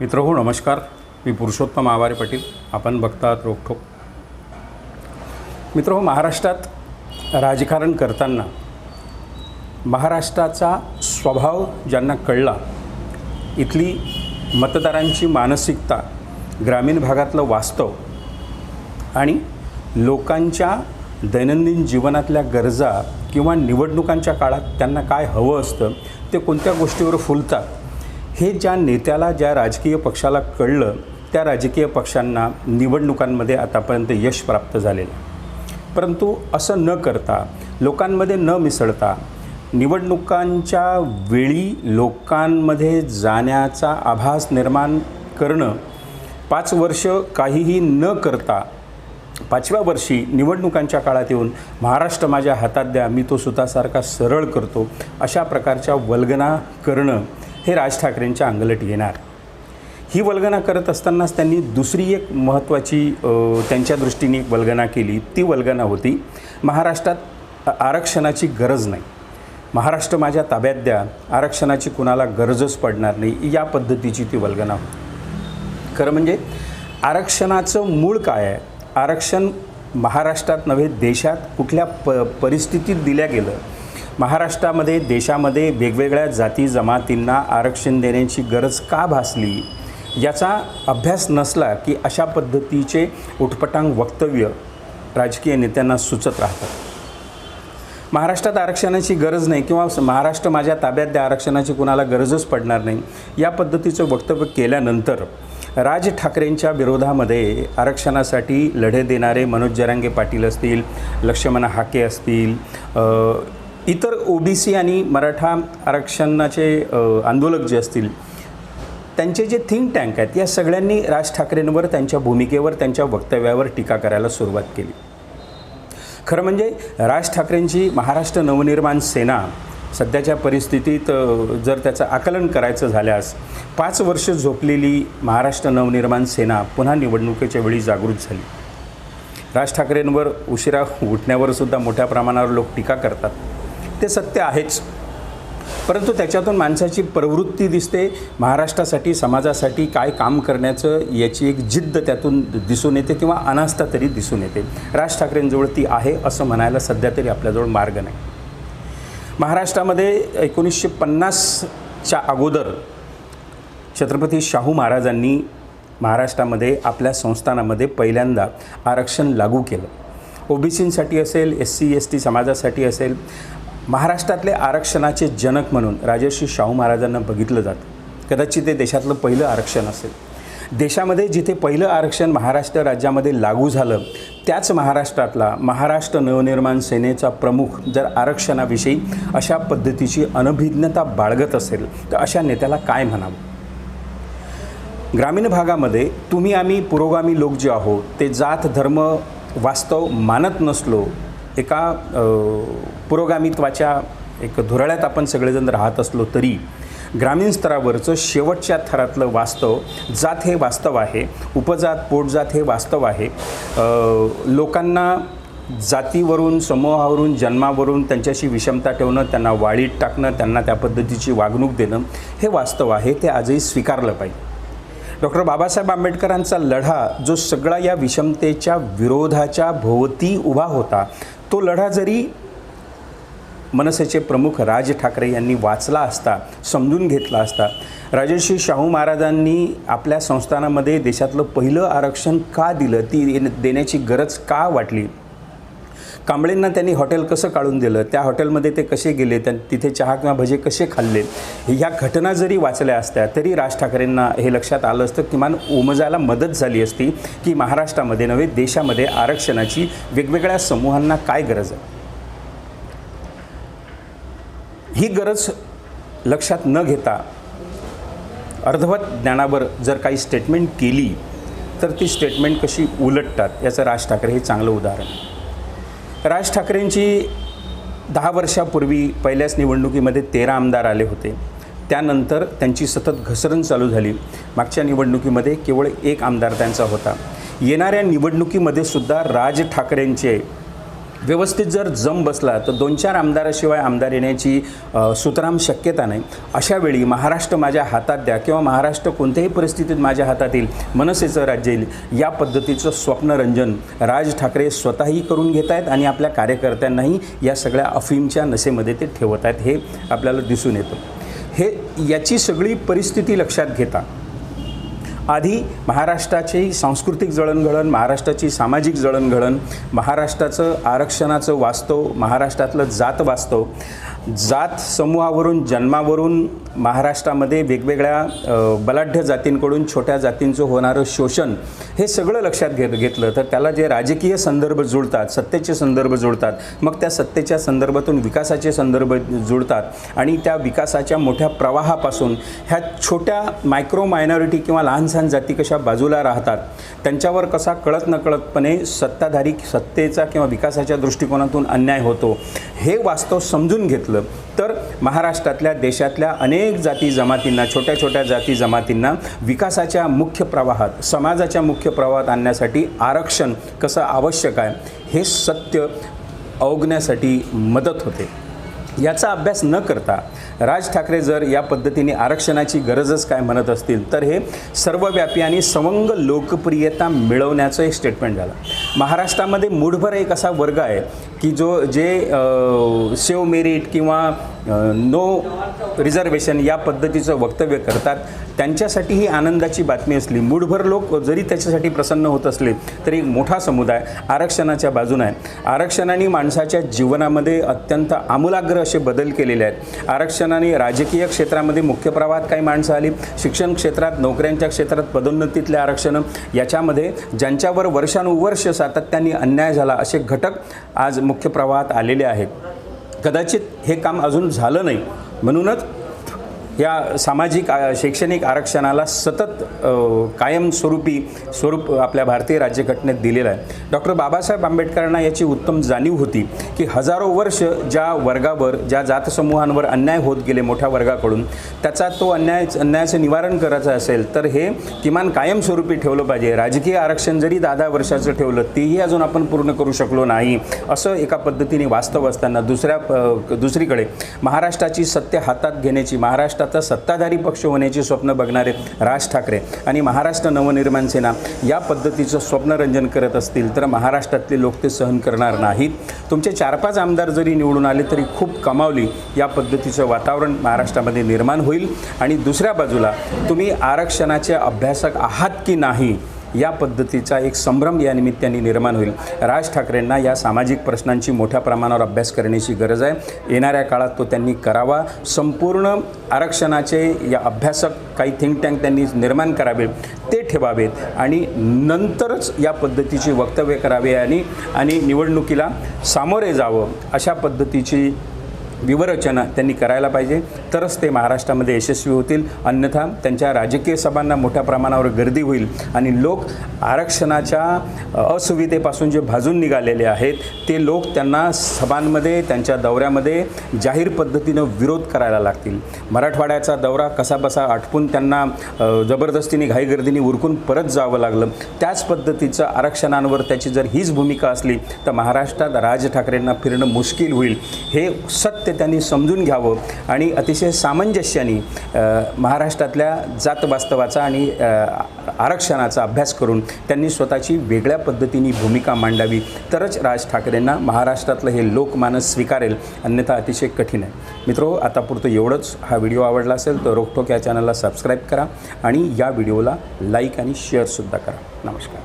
मित्र हो नमस्कार. मी पुरुषोत्तम आवारे पाटील. आपण बघतात रोखोक मित्र हो महाराष्ट्रात राजकारण करताना महाराष्ट्राचा स्वभाव ज्यांना कळला इथली मतदारांची मानसिकता ग्रामीण भागातलं वास्तव आणि लोकांच्या दैनंदिन जीवनातल्या गरजा किंवा निवडणुकांच्या काळात त्यांना काय हवं असतं ते कोणत्या गोष्टीवर फुलतात हे ज्या नेत्याला ज्या राजकीय पक्षाला कळलं त्या राजकीय पक्षांना निवडणुकांमध्ये आतापर्यंत यश प्राप्त झालेलं आहे. परंतु असं न करता लोकांमध्ये न मिसळता निवडणुकांच्या वेळी लोकांमध्ये जाण्याचा आभास निर्माण करणं पाच वर्ष काहीही न करता पाचव्या वर्षी निवडणुकांच्या काळात येऊन महाराष्ट्र माझ्या हातात द्या मी तो सुतासारखा सरळ करतो अशा प्रकारच्या वल्गना करणं हे राज ठाकरेंच्या अंगलट येणार. ही वल्गना करत असतानाच त्यांनी दुसरी एक महत्त्वाची त्यांच्या दृष्टीने एक वल्गना केली. ती वल्गना होती महाराष्ट्रात आरक्षणाची गरज नाही. महाराष्ट्र माझ्या ताब्यात द्या. आरक्षणाची कुणाला गरजच पडणार नाही. या पद्धतीची ती वल्गना होती. खरं म्हणजे आरक्षणाचं मूळ काय आहे? आरक्षण महाराष्ट्रात नव्हे देशात कुठल्या प परिस्थितीत दिल्या गेलं महाराष्ट्रामध्ये देशामध्ये वेगवेगळ्या जाती जमातींना आरक्षण देण्याची गरज का भासली? याचा अभ्यास नसला की अशा पद्धतीचे उटपटांग वक्तव्य राजकीय नेत्यांना सुचत राहतात. महाराष्ट्रात आरक्षणाची गरज नाही किंवा महाराष्ट्र माझ्या ताब्यात द्या आरक्षणाची कुणाला गरजच पडणार नाही या पद्धतीचं वक्तव्य केल्यानंतर राज ठाकरेंच्या विरोधामध्ये आरक्षणासाठी लढे देणारे मनोज जरांगे पाटील असतील लक्ष्मण हाके असतील इतर ओबीसी आणि मराठा आरक्षणाचे आंदोलक जे असतील त्यांचे जे थिंक टँक आहेत या सगळ्यांनी राज ठाकरेंवर त्यांच्या भूमिकेवर त्यांच्या वक्तव्यावर टीका करायला सुरुवात केली. खरं म्हणजे राज ठाकरेंची महाराष्ट्र नवनिर्माण सेना सध्याच्या परिस्थितीत जर त्याचं आकलन करायचं झाल्यास पाच वर्ष झोपलेली महाराष्ट्र नवनिर्माण सेना पुन्हा निवडणुकीच्या वेळी जागृत झाली. राज ठाकरेंवर उशिरा उठण्यावर सुद्धा मोठ्या प्रमाणावर लोक टीका करतात. ते सत्य आहेच. परंतु त्याच्यातून माणसाची प्रवृत्ती दिसते. महाराष्ट्रासाठी समाजासाठी काय काम करण्याचं याची एक जिद्द त्यातून दिसून येते किंवा अनास्था तरी दिसून येते. राज ठाकरेंजवळ ती आहे असं म्हणायला सध्या तरी आपल्याजवळ मार्ग नाही. महाराष्ट्रामध्ये एकोणीसशे पन्नासच्या अगोदर छत्रपती शाहू महाराजांनी महाराष्ट्रामध्ये आपल्या संस्थानामध्ये पहिल्यांदा आरक्षण लागू केलं. ओबीसींसाठी असेल एस सी एस टी समाजासाठी असेल महाराष्ट्रातले आरक्षणाचे जनक म्हणून राजर्षी शाहू महाराजांना बघितलं जातं. कदाचित ते देशातलं पहिलं आरक्षण असेल. देशामध्ये जिथे पहिलं आरक्षण महाराष्ट्र राज्यामध्ये लागू झालं त्याच महाराष्ट्रातला महाराष्ट्र नवनिर्माण सेनेचा प्रमुख जर आरक्षणाविषयी अशा पद्धतीची अनभिज्ञता बाळगत असेल तर अशा नेत्याला काय म्हणावं? ग्रामीण भागामध्ये तुम्ही आम्ही पुरोगामी लोक जे आहोत ते जात धर्म वास्तव मानत नसलो एका पुरोगामित्वाच्या एक धुराळ्यात आपण सगळेजण राहत असलो तरी ग्रामीण स्तरावरचं शेवटच्या थरातलं वास्तव जात हे वास्तव आहे उपजात पोटजात हे वास्तव आहे. लोकांना जातीवरून समूहावरून जन्मावरून त्यांच्याशी विषमता ठेवणं त्यांना वाळीत टाकणं त्यांना त्या पद्धतीची वागणूक देणं हे वास्तव आहे ते आजही स्वीकारलं पाहिजे. डॉक्टर बाबासाहेब आंबेडकरांचा लढा जो सगळा या विषमतेच्या विरोधाच्या भोवती उभा होता तो लढा जरी मनसेचे प्रमुख राज ठाकरे यांनी वाचला असता समजून घेतला असता राजर्षी शाहू महाराजांनी आपल्या संस्थानामध्ये देशातलं पहिलं आरक्षण का दिलं? ती देण्याची गरज का वाटली? कांबळेंना त्यांनी हॉटेल कसं काढून दिलं त्या हॉटेलमध्ये ते कसे गेले त्या तिथे चहा किंवा भजे कसे खाल्ले ह्या घटना जरी वाचल्या असत्या तरी राज ठाकरेंना हे लक्षात आलं असतं किमान उमजायला मदत झाली असती की महाराष्ट्रामध्ये नव्हे देशामध्ये आरक्षणाची वेगवेगळ्या समूहांना काय गरज आहे ही गरज लक्षात न घेता अर्धवत ज्ञानावर जर काही स्टेटमेंट केली तर ती स्टेटमेंट कशी उलटतात याचं राज ठाकरे हे चांगलं उदाहरण आहे. राज ठाकरेंची दहा वर्षापूर्वी पहिल्याच निवडणुकीमध्ये तेरा आमदार आले होते. त्यानंतर त्यांची सतत घसरण चालू झाली. मागच्या निवडणुकीमध्ये केवळ एक आमदार त्यांचा होता. येणाऱ्या निवडणुकीमध्ये सुद्धा राज ठाकरेंचे व्यवस्थित जर जम बसला तर दोन चार आमदाराशिवाय आमदार येण्याची सुतराम शक्यता नाही. अशा वेळी महाराष्ट्र माझ्या हातात द्या किंवा महाराष्ट्र कोणत्याही परिस्थितीत माझ्या हातात येईल मनसेचं राज्य येईल या पद्धतीचं स्वप्नरंजन राज ठाकरे स्वतःही करून घेत आहेत आणि आपल्या कार्यकर्त्यांनाही या सगळ्या अफीमच्या नशेमध्ये ते ठेवत आहेत हे आपल्याला दिसून येतं. हे याची सगळी परिस्थिती लक्षात घेता आधी महाराष्ट्राची सांस्कृतिक जळणघळण महाराष्ट्राची सामाजिक जळणघळण महाराष्ट्राचं आरक्षणाचं वास्तव महाराष्ट्रातलं जात वास्तव जात समूहावरून जन्मावरून महाराष्ट्रामध्ये वेगवेगळ्या बलाढ्य जातींकडून छोट्या जातींचं होणारं शोषण हे सगळं लक्षात घेत घेतलं. तर त्याला जे राजकीय संदर्भ जुळतात सत्तेचे संदर्भ जुळतात मग त्या सत्तेच्या संदर्भातून विकासाचे संदर्भ जुळतात आणि त्या विकासाच्या मोठ्या प्रवाहापासून ह्या छोट्या मायक्रो मायनॉरिटी किंवा लहान सहान जाती कशा बाजूला राहतात त्यांच्यावर कसा कळत नकळतपणे सत्ताधारी सत्तेचा किंवा विकासाच्या दृष्टिकोनातून अन्याय होतो हे वास्तव समजून घेतलं. तर महाराष्ट्रातल्या देशातल्या अनेक जाती जमातींना छोट्या छोट्या जाती जमातींना विकासाच्या मुख्य प्रवाहात समाजाच्या मुख्य प्रवाहात आणण्यासाठी आरक्षण कसं आवश्यक आहे हे सत्य अवगण्यासाठी मदत होते. याचा अभ्यास न करता राज ठाकरे जर या पद्धतीने आरक्षणाची गरजच काय म्हणत असतील तर हे सर्वव्यापी आणि सवंग लोकप्रियता मिळवण्याचं एक स्टेटमेंट झालं. महाराष्ट्रामध्ये मूढभर एक असा वर्ग आहे की जो जे सेव मेरिट किंवा नो रिझर्वेशन या पद्धतीचं वक्तव्य करतात. त्यांच्यासाठी ही आनंदाची बातमी असली मूढभर लोक जरी त्याच्यासाठी प्रसन्न होत असले तरी एक मोठा समुदाय आरक्षणाच्या बाजूने आहे. आरक्षणाने माणसाच्या जीवनामध्ये अत्यंत आमूलाग्र असे बदल केलेले आहेत. आरक्षणाने राजकीय क्षेत्रामध्ये मुख्य प्रवाहात काही माणसं आली शिक्षण क्षेत्रात नोकऱ्यांच्या क्षेत्रात पदोन्नतीतले आरक्षण याच्यामध्ये ज्यांच्यावर वर्षानुवर्ष सातत्याने अन्याय झाला असे घटक आज मुख्य प्रवाहात आलेले आहेत. कदाचित हे काम अजून झालं नाही. म्हणूनच या सामाजिक शैक्षणिक आरक्षणाला सतत कायमस्वरूपी स्वरूप आपल्या भारतीय राज्यघटनेत दिलेलं आहे. डॉक्टर बाबासाहेब आंबेडकरांना याची उत्तम जाणीव होती की हजारो वर्ष ज्या वर्गावर ज्या जातसमूहांवर अन्याय होत गेले मोठ्या वर्गाकडून त्याचा तो अन्याय अन्यायाचं निवारण करायचं असेल तर हे किमान कायमस्वरूपी ठेवलं पाहिजे. राजकीय आरक्षण जरी दहा दहा वर्षाचं ठेवलं तेही अजून आपण पूर्ण करू शकलो नाही असं एका पद्धतीने वास्तव असताना दुसऱ्या दुसरीकडे महाराष्ट्राची सत्य हातात घेण्याची महाराष्ट्रात महाराष्ट्राचा सत्ताधारी पक्ष होण्याची स्वप्न बघणारे राज ठाकरे आणि महाराष्ट्र नवनिर्माण सेना या पद्धतीचं स्वप्नरंजन करत असतील तर महाराष्ट्रातले लोक ते सहन करणार नाहीत. तुमचे चार पाच आमदार जरी निवडून आले तरी खूप कमावली या पद्धतीचं वातावरण महाराष्ट्रामध्ये निर्माण होईल. आणि दुसऱ्या बाजूला तुम्ही आरक्षणाचे अभ्यासक आहात की नाही? या पद्धतीचा एक संभ्रम या निमित्ताने निर्माण होईल. राज ठाकरेंना या सामाजिक प्रश्नांची मोठ्या प्रमाणावर अभ्यास करण्याची गरज आहे. येणाऱ्या काळात तो त्यांनी करावा. संपूर्ण आरक्षणाचे या अभ्यासक काही थिंक टँक त्यांनी निर्माण करावे ते ठेवावेत आणि नंतरच या पद्धतीची वक्तव्य करावे आणि आणि निवडणुकीला सामोरे जावं अशा पद्धतीची विवरचना त्यांनी करायला पाहिजे. तरच ते महाराष्ट्रामध्ये यशस्वी होतील. अन्यथा त्यांच्या राजकीय सभांना मोठ्या प्रमाणावर गर्दी होईल. आणि लोक आरक्षणाच्या असुविधेपासून जे भाजून निघालेले आहेत ते लोक त्यांना सभांमध्ये त्यांच्या दौऱ्यामध्ये जाहीर पद्धतीनं विरोध करायला लागतील. मराठवाड्याचा दौरा कसाबसा आटपून त्यांना जबरदस्तीने घाईगर्दीने उरकून परत जावं लागलं. त्याच पद्धतीचं आरक्षणांवर त्याची जर हीच भूमिका असली तर महाराष्ट्रात राज ठाकरेंना फिरणं मुश्किल होईल. हे सत्य ते त्यांनी समजून घ्यावं आणि अतिशय सामंजस्याने महाराष्ट्रातल्या जात वास्तवाचा आणि आरक्षणाचा अभ्यास करून त्यांनी स्वतःची वेगळ्या पद्धतीने भूमिका मांडावी. तरच राज ठाकरेंना महाराष्ट्रातलं हे लोकमानस स्वीकारेल अन्यथा अतिशय कठीण आहे. मित्रो आतापुरतं एवढंच. हा व्हिडिओ आवडला असेल तर रोकटोक या चॅनलला सबस्क्राईब करा आणि या व्हिडिओला लाईक आणि शेअरसुद्धा करा. नमस्कार.